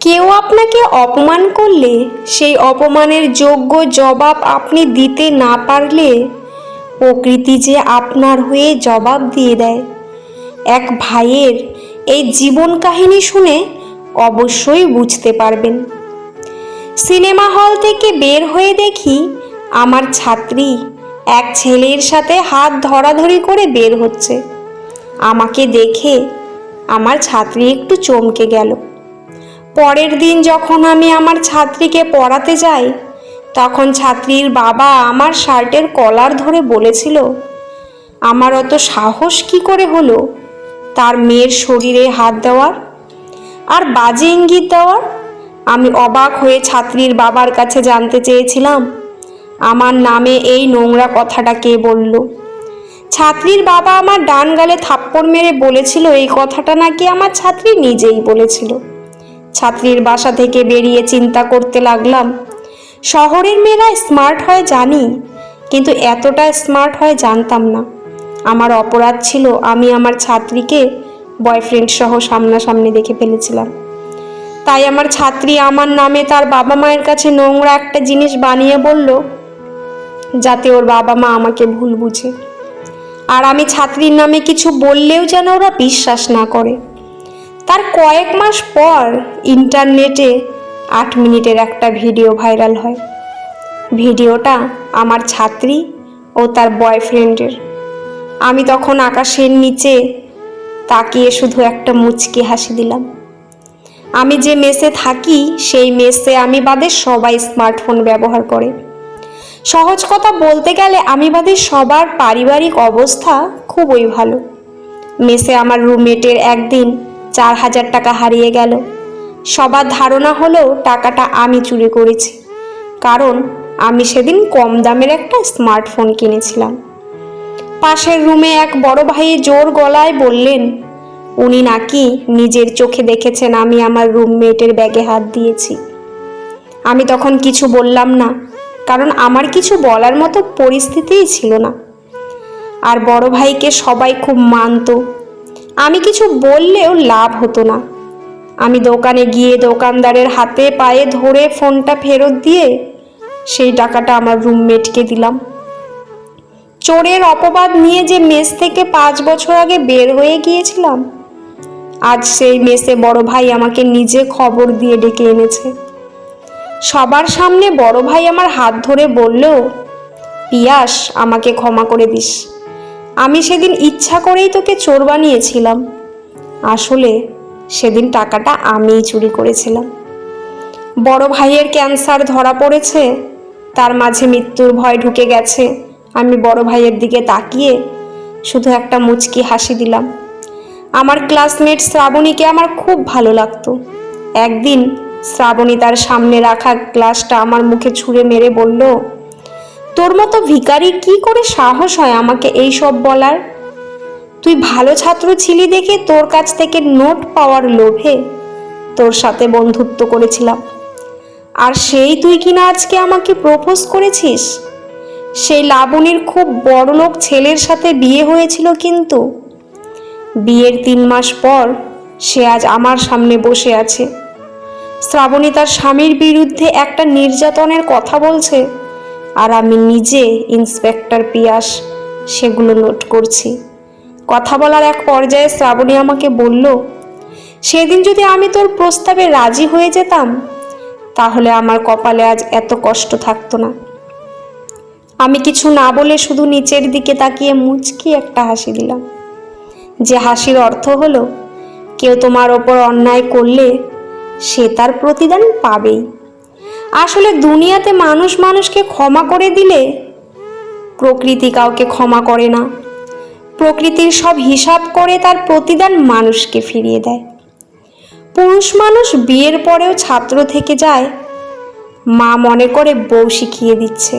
কেউ আপনাকে অপমান করলে, সেই অপমানের যোগ্য জবাব আপনি দিতে না পারলে প্রকৃতি যে আপনার হয়ে জবাব দিয়ে দেয়। এক ভাইয়ের এই জীবন কাহিনী শুনে অবশ্যই বুঝতে পারবেন। সিনেমা হল থেকে বের হয়ে দেখি আমার ছাত্রী এক ছেলের সাথে হাত ধরাধরি করে বের হচ্ছে। আমাকে দেখে আমার ছাত্রী একটু চমকে গেল। পরের দিন যখন আমি আমার ছাত্রীকে পড়াতে যাই, তখন ছাত্রীর বাবা আমার শার্টের কলার ধরে বলেছিল, আমার অত সাহস কি করে হলো? তার মেয়ের শরীরে হাত দেওয়ার আর বাজে ইঙ্গিত দেওয়ার? আমি অবাক হয়ে ছাত্রীর বাবার কাছে জানতে চেয়েছিলাম, আমার নামে এই নোংরা কথাটা কে বলল? ছাত্রীর বাবা আমার ডান গালে থাপ্পড় মেরে বলেছিল, এই কথাটা নাকি আমার ছাত্রী নিজেই বলেছিল। ছাত্রীর বাসা থেকে বেরিয়ে চিন্তা করতে লাগলাম, শহরের মেয়েরা স্মার্ট হয় জানি, কিন্তু এতটা স্মার্ট হয় জানতাম না। আমার অপরাধ ছিল আমি আমার ছাত্রীকে বয়ফ্রেন্ড সহ সামনাসামনি দেখে ফেলেছিলাম। তাই আমার ছাত্রী আমার নামে তার বাবা মায়ের কাছে নোংরা একটা জিনিস বানিয়ে বলল, যাতে ওর বাবা মা আমাকে ভুল বুঝে। আর আমি ছাত্রীর নামে কিছু বললেও যেন ওরা বিশ্বাস না করে। তার কয়েক মাস পর ইন্টারনেটে আট মিনিটের একটা ভিডিও ভাইরাল হয়। ভিডিওটা আমার ছাত্রী ও তার বয়ফ্রেন্ডের। আমি তখন আকাশের নিচে তাকিয়ে শুধু একটা মুচকি হাসি দিলাম। আমি যে মেসে থাকি, সেই মেসে আমি বাদে সবাই স্মার্টফোন ব্যবহার করে। সহজ কথা বলতে গেলে আমি বাদে সবার পারিবারিক অবস্থা খুবই ভালো। মেসে আমার রুমমেটের একদিন চার হাজার টাকা হারিয়ে গেল। সবার ধারণা হলো টাকাটা আমি চুরি করেছি। কারণ আমি সেদিন কম দামের একটা স্মার্টফোন কিনেছিলাম। পাশের রুমে এক বড় ভাই জোর গলায় বললেন, উনি নাকি নিজের চোখে দেখেছেন আমি আমার রুমমেটের ব্যাগে হাত দিয়েছি। আমি তখন কিছু বললাম না, কারণ আমার কিছু বলার মতো পরিস্থিতিই ছিল না। আর বড় ভাইকে সবাই খুব মানত আমি কিছু বললেও লাভ হতো না। আমি দোকানে গিয়ে দোকানদারের হাতে পায়ে ধরে ফোনটা ফেরত দিয়ে সেই টাকাটা আমার রুমমেটকে দিলাম। চোরের অপবাদ নিয়ে যে মেস থেকে পাঁচ বছর আগে বের হয়ে গিয়েছিলাম, আজ সেই মেসে বড় ভাই আমাকে নিজে খবর দিয়ে ডেকে এনেছে। সবার সামনে বড় ভাই আমার হাত ধরে বলল, পিয়াস, আমাকে ক্ষমা করে দিস। আমি সেদিন ইচ্ছা করেই তোকে চোর বানিয়েছিলাম। আসলে সেদিন টাকাটা আমিই চুরি করেছিলাম। বড় ভাইয়ের ক্যান্সার ধরা পড়েছে, তার মাঝে মৃত্যুর ভয় ঢুকে গেছে। আমি বড় ভাইয়ের দিকে তাকিয়ে শুধু একটা মুচকি হাসি দিলাম। আমার ক্লাসমেট শ্রাবণীকে আমার খুব ভালো লাগতো। একদিন শ্রাবণী তার সামনে রাখা গ্লাসটা আমার মুখে ছুঁড়ে মেরে বলল তোর মতো ভিখারি কি করে সাহস হয় আমাকে এই সব বলার? তুই ভালো ছাত্র ছিলি দেখে তোর কাছ থেকে নোট পাওয়ার লোভে তোর সাথে বন্ধুত্ব করেছিলাম। আর সেই তুই কিনা আজকে আমাকে প্রপোজ করেছিস? সেই লাবণীর খুব বড়লোক ছেলের সাথে বিয়ে হয়েছিল কিন্তু। বিয়ের তিন মাস পর সে আজ আমার সামনে বসে আছে। শ্রাবণী তার স্বামীর বিরুদ্ধে একটা নির্যাতনের কথা বলছে। আর আমি নিজে ইন্সপেক্টর পিয়াস সেগুলো নোট করছি। কথা বলার এক পর্যায়ে শ্রাবণী আমাকে বলল, সেদিন যদি আমি তোর প্রস্তাবে রাজি হয়ে যেতাম, তাহলে আমার কপালে আজ এত কষ্ট থাকতো না। আমি কিছু না বলে শুধু নিচের দিকে তাকিয়ে মুচকি একটা হাসি দিলাম। যে হাসির অর্থ হলো, কেউ তোমার ওপর অন্যায় করলে সে তার প্রতিদান পাবেই। আসলে দুনিয়াতে মানুষ মানুষকে ক্ষমা করে দিলে প্রকৃতি কাউকে ক্ষমা করে না। প্রকৃতির সব হিসাব করে তার প্রতিদান মানুষকে ফিরিয়ে দেয়। পুরুষ মানুষ বিয়ের পরেও ছাত্র থেকে যায়, মা মনে করে বউ শিখিয়ে দিচ্ছে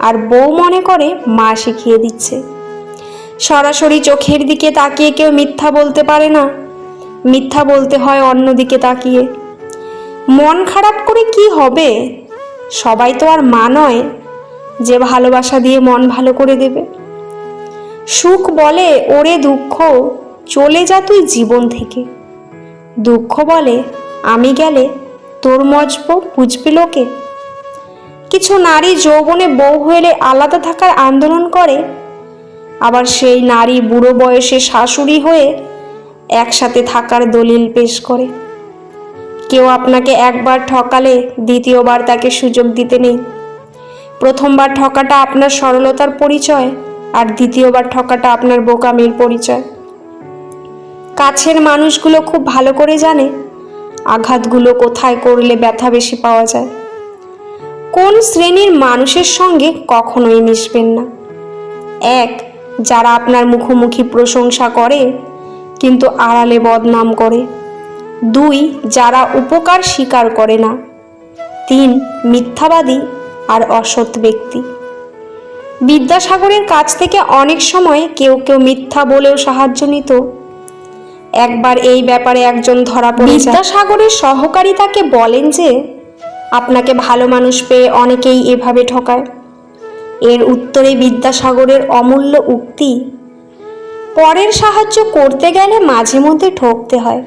আর বউ মনে করে মা শিখিয়ে দিচ্ছে। সরাসরি চোখের দিকে তাকিয়ে কেউ মিথ্যা বলতে পারে না, মিথ্যা বলতে হয় অন্যদিকে তাকিয়ে। মন খারাপ করে কি হবে? সবাই তো আর মা নয়, যে ভালোবাসা দিয়ে মন ভালো করে দেবে। সুখ বলে, ওরে দুঃখ, চলে যা তুই জীবন থেকে। দুঃখ বলে, আমি গেলে তোর মজব বুঝবে লোকে। কিছু নারী যৌবনে বউ হইলে আলাদা থাকার আন্দোলন করে, আবার সেই নারী বুড়ো বয়সে শাশুড়ি হয়ে একসাথে থাকার দলিল পেশ করে। কেউ আপনাকে একবার ঠকালে দ্বিতীয়বার তাকে সুযোগ দিতে নেই। প্রথমবার ঠকাটা আপনার সরলতার পরিচয় আর দ্বিতীয়বার ঠকাটা আপনার বোকামির পরিচয়। কাছের মানুষগুলো খুব ভালো করে জানে আঘাতগুলো কোথায় করলে ব্যথা বেশি পাওয়া যায়। কোন শ্রেণির মানুষের সঙ্গে কখনোই মিশবেন না। এক, যারা আপনার মুখোমুখি প্রশংসা করে, কিন্তু আড়ালে বদনাম করে। দুই, যারা উপকার স্বীকার করে না। তিন, মিথ্যাবাদী আর অসৎ ব্যক্তি। বিদ্যাসাগরের কাছ থেকে অনেক সময় কেউ কেউ মিথ্যা বলেও সাহায্য নিত। একবার এই ব্যাপারে একজন ধরা পড়ে বিদ্যাসাগরের সহকারী তাকে বলেন যে, আপনাকে ভালো মানুষ পেয়ে অনেকেই এভাবে ঠকায়। এর উত্তরে বিদ্যাসাগরের অমূল্য উক্তি, পরের সাহায্য করতে গেলে মাঝে মধ্যে ঠকতে হয়।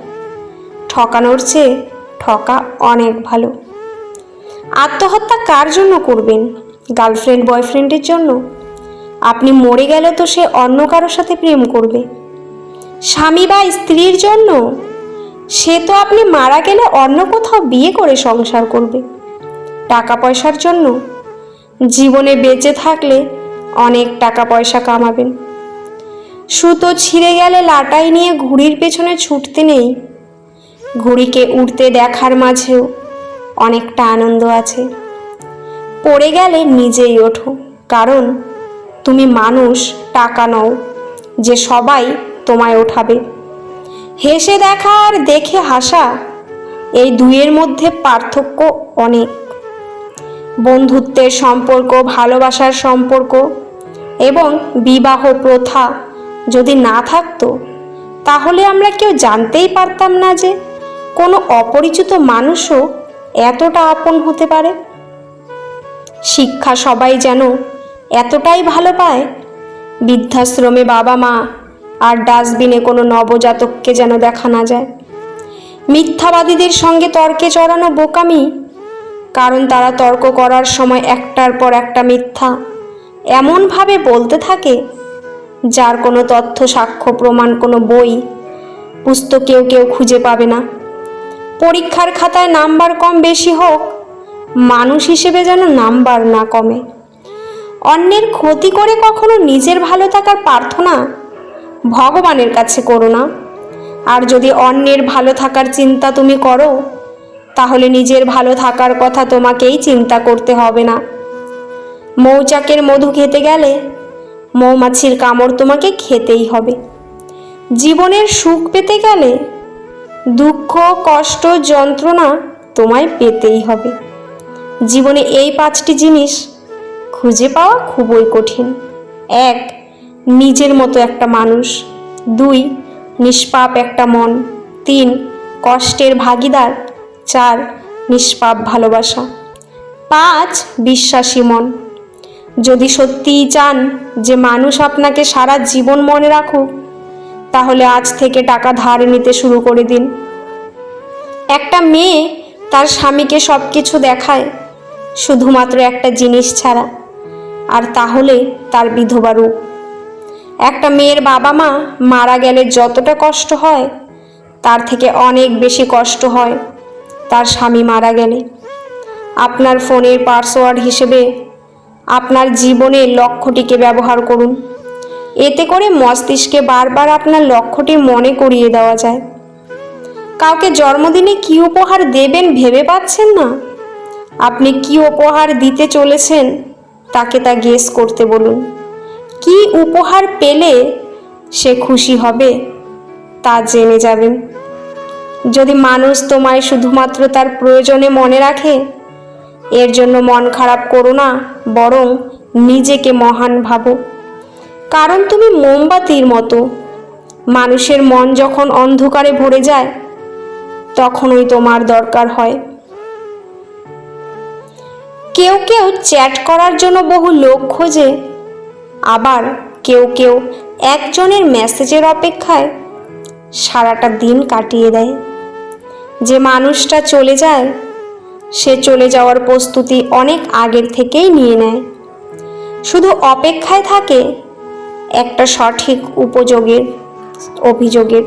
ঠকানোর চেয়ে ঠকা অনেক ভালো। আত্মহত্যা কার জন্য করবেন? গার্লফ্রেন্ড, বয়ফ্রেন্ডের জন্য? আপনি মরে গেলে তো সে অন্য কারোর সাথে প্রেম করবে। স্বামী বা স্ত্রীর জন্য? সে তো আপনি মারা গেলে অন্য কোথাও বিয়ে করে সংসার করবে। টাকা পয়সার জন্য? জীবনে বেঁচে থাকলে অনেক টাকা পয়সা কামাবেন। সুতো ছিঁড়ে গেলে লাটাই নিয়ে ঘুড়ির পেছনে ছুটতে নেই। ঘুড়িকে উড়তে দেখার মাঝেও অনেকটা আনন্দ আছে। পড়ে গেলে নিজেই ওঠো, কারণ তুমি মানুষ, টাকা নও যে সবাই তোমায় ওঠাবে। হেসে দেখা আর দেখে হাসা, এই দুইয়ের মধ্যে পার্থক্য অনেক। বন্ধুত্বের সম্পর্ক, ভালোবাসার সম্পর্ক এবং বিবাহ প্রথা যদি না থাকতো, তাহলে আমরা কেউ জানতেই পারতাম না যে কোনো অপরিচিত মানুষও এতটা আপন হতে পারে? শিক্ষা সবাই যেন এতটাই ভালো পায়? বৃদ্ধাশ্রমে বাবা মা আর ডাস্টবিনে কোনো নবজাতককে যেন দেখা না যায়? মিথ্যাবাদীদের সঙ্গে তর্কে চড়ানো বোকামি? কারণ তারা তর্ক করার সময় একটার পর একটা মিথ্যা, এমনভাবে বলতে থাকে, যার কোনো তথ্য, সাক্ষ্য, প্রমাণ, কোনো বই পুস্তকেও কেউ খুঁজে পাবে না। পরীক্ষার খাতায় নাম্বার কম বেশি হোক, মানুষ হিসেবে যেন নাম্বার না কমে। অন্যের ক্ষতি করে কখনো নিজের ভালো থাকার প্রার্থনা ভগবানের কাছে করো না। আর যদি অন্যের ভালো থাকার চিন্তা তুমি করো, তাহলে নিজের ভালো থাকার কথা তোমাকেই চিন্তা করতে হবে না। মৌচাকের মধু খেতে গেলে মৌমাছির কামড় তোমাকে খেতেই হবে। জীবনের সুখ পেতে গেলে দুঃখ, কষ্ট, যন্ত্রণা তোমায় পেতেই হবে। জীবনে এই পাঁচটি জিনিস খুঁজে পাওয়া খুবই কঠিন। এক, নিজের মতো একটা মানুষ। দুই, নিষ্পাপ একটা মন। তিন, কষ্টের ভাগিদার। চার, নিষ্পাপ ভালোবাসা। পাঁচ, বিশ্বাসী মন। যদি সত্যিই চান যে মানুষ আপনাকে সারা জীবন মনে রাখুক, তাহলে আজ থেকে টাকা ধার নিতে শুরু করে দিন। একটা মেয়ে তার স্বামীকে সব কিছু দেখায়, শুধুমাত্র একটা জিনিস ছাড়া, আর তাহলে তার বিধবা রূপ। একটা মেয়ের বাবা মা মারা গেলে যতটা কষ্ট হয়, তার থেকে অনেক বেশি কষ্ট হয় তার স্বামী মারা গেলে। আপনার ফোনের পাসওয়ার্ড হিসেবে আপনার জীবনের লক্ষ্যটিকে ব্যবহার করুন। এতে করে মস্তিষ্কে বারবার আপনার লক্ষ্যটি মনে করিয়ে দেওয়া যায়। কাউকে জন্মদিনে কী উপহার দেবেন ভেবে পাচ্ছেন না? আপনি কি উপহার দিতে চলেছেন? তাকে তা গেস করতে বলুন। কি উপহার পেলে সে খুশি হবে? তা জেনে যাবেন। যদি মানুষ তোমায় শুধুমাত্র তার প্রয়োজনে মনে রাখে, এর জন্য মন খারাপ করো না, বরং নিজেকে মহান ভাবো। কারণ তুমি মোমবাতির মতো। মানুষের মন যখন অন্ধকারে ভরে যায় তখনই তোমার দরকার হয়। কেউ কেউ চ্যাট করার জন্য বহু লোক খোঁজে, আবার কেউ কেউ একজনের মেসেজের অপেক্ষায় সারাটা দিন কাটিয়ে দেয়। যে মানুষটা চলে যায়, সে চলে যাওয়ার প্রস্তুতি অনেক আগের থেকেই নিয়ে নেয়। শুধু অপেক্ষায় থাকে একটা সঠিক উপযোগের, অভিযোগের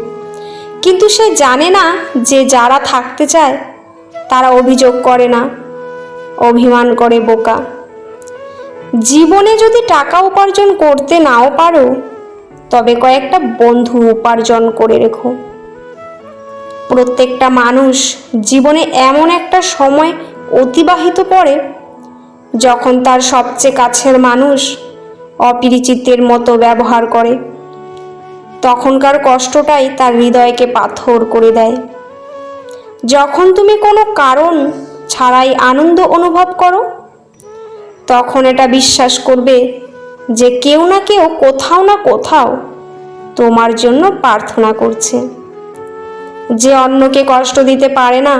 কিন্তু সে জানে না যে যারা থাকতে চায়, তারা অভিযোগ করে না, অভিমান করে বোকা। জীবনে যদি টাকা উপার্জন করতে নাও পারো, তবে কয়েকটা বন্ধু উপার্জন করে রেখো। প্রত্যেকটা মানুষ জীবনে এমন একটা সময় অতিবাহিত করে, যখন তার সবচেয়ে কাছের মানুষ অপরিচিতের মতো ব্যবহার করে। তখনকার কষ্টটাই তার হৃদয়কে পাথর করে দেয়। যখন তুমি কোনো কারণ ছাড়াই আনন্দ অনুভব করো, তখন এটা বিশ্বাস করবে যে কেউ না কেউ কোথাও না কোথাও তোমার জন্য প্রার্থনা করছে। যে অন্যকে কষ্ট দিতে পারে না,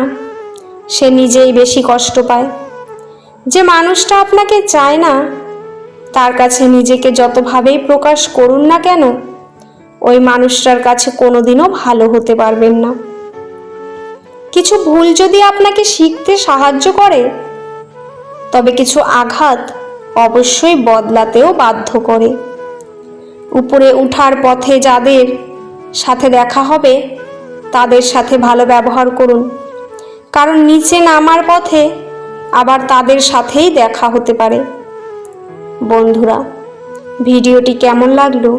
সে নিজেই বেশি কষ্ট পায়। যে মানুষটা আপনাকে চায় না, তার কাছে নিজেকে যতভাবেই প্রকাশ করুন না কেন ওই মানুষটার কাছে কোনোদিনও ভালো হতে পারবেন না। কিছু ভুল যদি আপনাকে শিখতে সাহায্য করে, তবে কিছু আঘাত অবশ্যই বদলাতেও বাধ্য করে। উপরে উঠার পথে যাদের সাথে দেখা হবে, তাদের সাথে ভালো ব্যবহার করুন। কারণ নিচে নামার পথে আবার তাদের সাথেই দেখা হতে পারে। বন্ধুরা, ভিডিওটি কেমন লাগল?